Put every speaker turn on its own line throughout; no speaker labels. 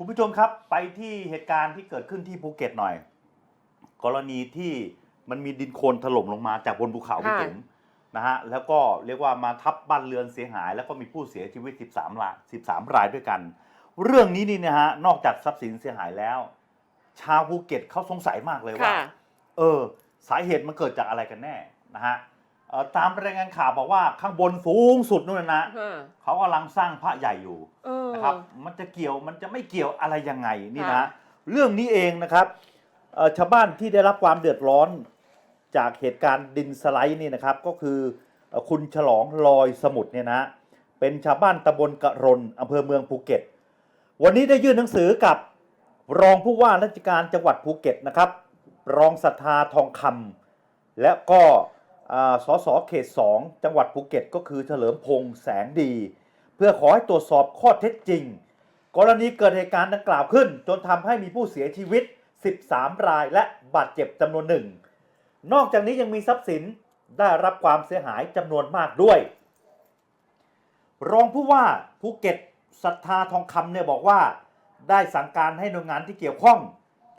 คุณผู้ชมครับไปที่เหตุการณ์ที่เกิดขึ้นที่ภูเก็ตหน่อย กรณีที่มันมีดินโคลนถล่มลงมาจากบนภูเขาพี่
ค่ะ
จุ๋มนะฮะแล้วก็เรียกว่ามาทับบ้านเรือนเสียหาย แล้วก็มีผู้เสียชีวิต 13ราย13 รายด้วยกัน เรื่องนี้นี่นะฮะนอกจากทรัพย์สินเสียหายแล้ว ชาวภูเก็ตเขาสงสัยมากเลยว่า
ค่ะ
เออ สาเหตุมันเกิดจากอะไรกันแน่นะฮะเอ่อตามรายงานข่าวบอกว่าข้างบนสูงสุดนู่นนะ
ค่ะ
เขากำลังสร้างพระใหญ่อยู่
เออ
นะครับ มันจะเกี่ยวมันจะไม่เกี่ยวอะไรยังไงนี่นะ
ค่ะ
เรื่องนี้เองนะครับเอ่อชาวบ้านที่ได้รับความเดือดร้อนจากเหตุการณ์ดินสไลด์นี่นะครับ ก็คือเอ่อคุณฉลองลอยสมุทรเนี่ยนะเป็นชาวบ้านตำบลกะรนอำเภอเมืองภูเก็ต วันนี้ได้ยื่นหนังสือกับรองผู้ว่าราชการจังหวัดภูเก็ตนะครับ รองศรัทธาทองคำและก็อ่าสสเขต 2 จังหวัดภูเก็ต ก็คือเฉลิมพงษ์แสงดี เพื่อขอให้ตรวจสอบข้อเท็จจริง กรณีเกิดเหตุการณ์ดังกล่าวขึ้น จนทำให้มีผู้เสียชีวิต 13 รายและบาดเจ็บจำนวนหนึ่ง นอกจากนี้ยังมีทรัพย์สินได้รับความเสียหายจำนวนมากด้วย รองผู้ว่าภูเก็ตศรัทธาทองคำเนี่ยบอกว่า ได้สั่งการให้หน่วยงานที่เกี่ยวข้อง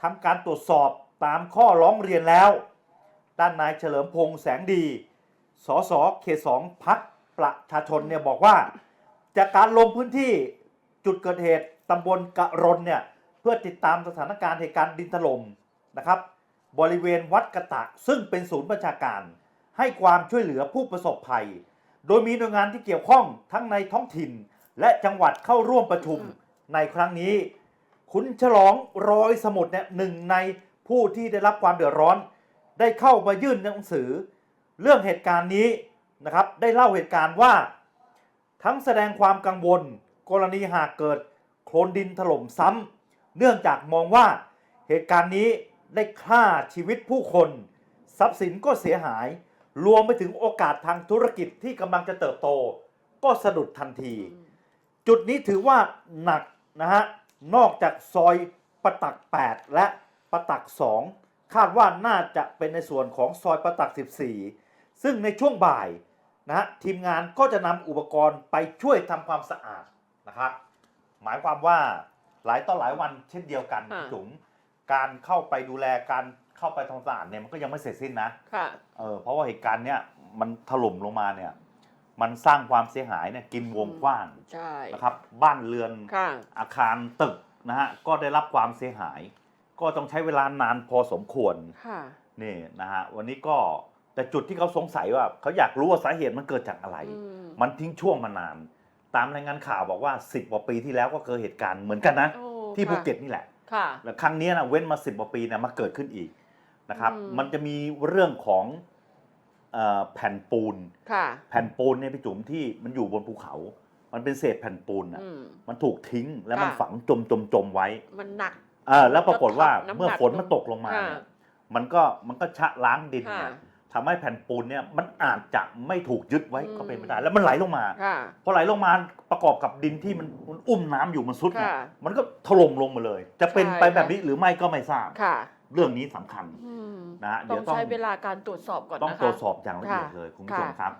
ทำการตรวจสอบตามข้อร้องเรียนแล้ว ด้านนายเฉลิมพงษ์แสงดี สสเขตสองพักประชาชนเนี่ยบอกว่า จากการลงพื้นที่จุดเกิดเหตุตำบลกะรนเนี่ยเพื่อติดตามสถานการณ์เหตุการณ์ดินถล่มนะครับ บริเวณวัดกะตะซึ่งเป็นศูนย์ประชาการ ให้ความช่วยเหลือผู้ประสบภัย โดยมีหน่วยงานที่เกี่ยวข้องทั้งในท้องถิ่น และจังหวัดเข้าร่วมประชุมในครั้งนี้ คุณฉลองรอยสมุทรเนี่ยหนึ่งในผู้ที่ได้รับความเดือดร้อน ได้เข้ามายื่นหนังสือ เรื่องเหตุการณ์นี้นะครับได้เล่าเหตุการณ์ว่า ทั้งแสดงความกังวล กรณีหากเกิดโคลนดินถล่มซ้ำเนื่องจากมองว่าเหตุการณ์นี้ได้ฆ่าชีวิตผู้คน ทรัพย์สินก็เสียหาย รวมไปถึงโอกาสทางธุรกิจที่กำลังจะเติบโต ก็สะดุดทันที จุดนี้ถือว่าหนักนะฮะนอกจากซอยประตัก 8 และประตัก 2 คาดว่าน่าจะเป็นในส่วนของซอยประตัก 14 ซึ่งในช่วงบ่าย นะฮะทีมงานก็จะนำอุปกรณ์ไปช่วยทำความสะอาดนะครับหมายความว่าหลายต่อหลายวันเช่นเดียวกัน
ค่ะ
พี่จุ๋มการเข้าไปดูแลการเข้าไปทำความสะอาดเนี่ยมันก็ยังไม่เสร็จสิ้นนะ
ค่ะ
เออเพราะว่าเหตุการณ์เนี้ยมันถล่มลงมาเนี่ยมันสร้างความเสียหายเนี่ยกินวงกว้าง
ใช่
นะครับบ้านเรือน
ค่ะ
อาคารตึกนะฮะก็ได้รับความเสียหาย ก็ต้องใช้เวลานานพอสมควร
ค่ะ
นี่นะฮะวันนี้ก็ แต่จุดที่เขาสงสัยว่าเขาอยากรู้ว่าสาเหตุมันเกิดจากอะไร
อืม
มันทิ้งช่วงมานาน ตามรายงานข่าวบอกว่า 10กว่าปีที่แล้วก็เกิดเหตุการณ์เหมือนกันนะ
โอ้
ที่ภู
ค่ะ
เก็ตนี่แหละ
ค่ะ
แล้วครั้งเนี้ยนะเว้นมา 10กว่าปีนะมาเกิดขึ้นอีกนะครับ
อืม
มันจะมีเรื่องของเอ่อแผ่นปูน
ค่ะ
แผ่นปูนเนี่ยพี่จุ๋มที่มันอยู่บนภูเขา มันเป็นเศษแผ่นปูนอะ
อืม
มันถูกทิ้งแล้วมัน
ค่ะ
ฝังจมจมจมไว้
มันหนัก
เออแล้วปรากฏว่า
แล้วทับน้ำหนัก
เมื่อฝนมันตกลงมา
ค่ะ
เนี่ยมันก็มันก็ชะล้างดิน
ค่ะ
เนี่ย ทำให้แผ่นปูนเนี่ยมันอาจจะไม่ถูกยึดไว้
อืม
ก็เป็นไปได้แล้วมันไหลลงมา
ค่ะ
พอไหลลงมาประกอบกับดินที่มันมันอุ้มน้ำอยู่มันซุดเนี่ย
ค่ะ
มันก็ถล่มลงมาเลย จะเป็น
ใช่
ไปแบบ
ค่ะ
นี้หรือไม่ก็ไม่ทราบ
ค่ะ
เรื่องนี้สำคัญ
อืม
นะเดี๋
ต้
ย
อ
ว
ง
ต้อง
ใช้เวลาการตรวจสอบก่อน
ต้อง
นะคะ
ตรวจสอบอย่างละเอียด
ค่ะ
เลยคุณผู้ชม
ค่ะ
ครับ